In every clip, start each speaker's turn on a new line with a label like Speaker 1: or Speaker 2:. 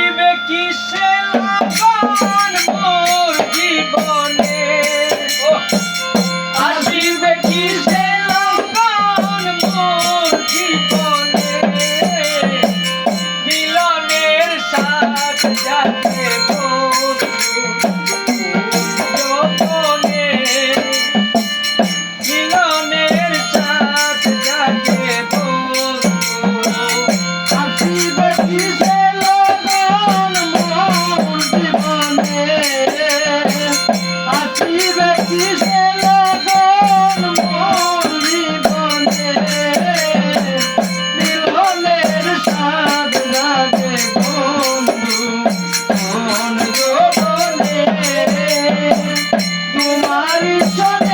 Speaker 1: আসিবে কিসে লগন Shut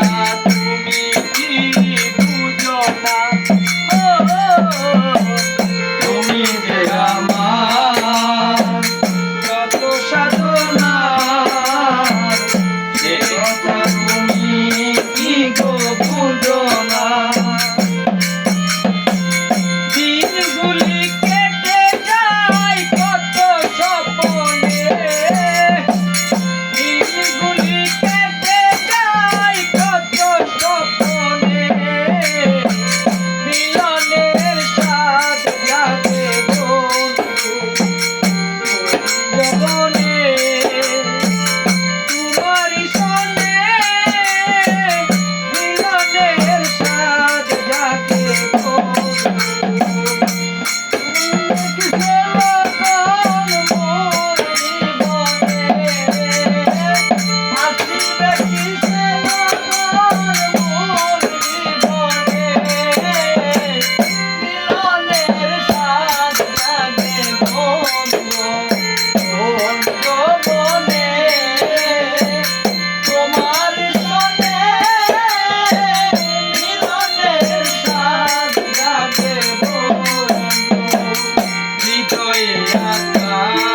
Speaker 1: Thank you. Santa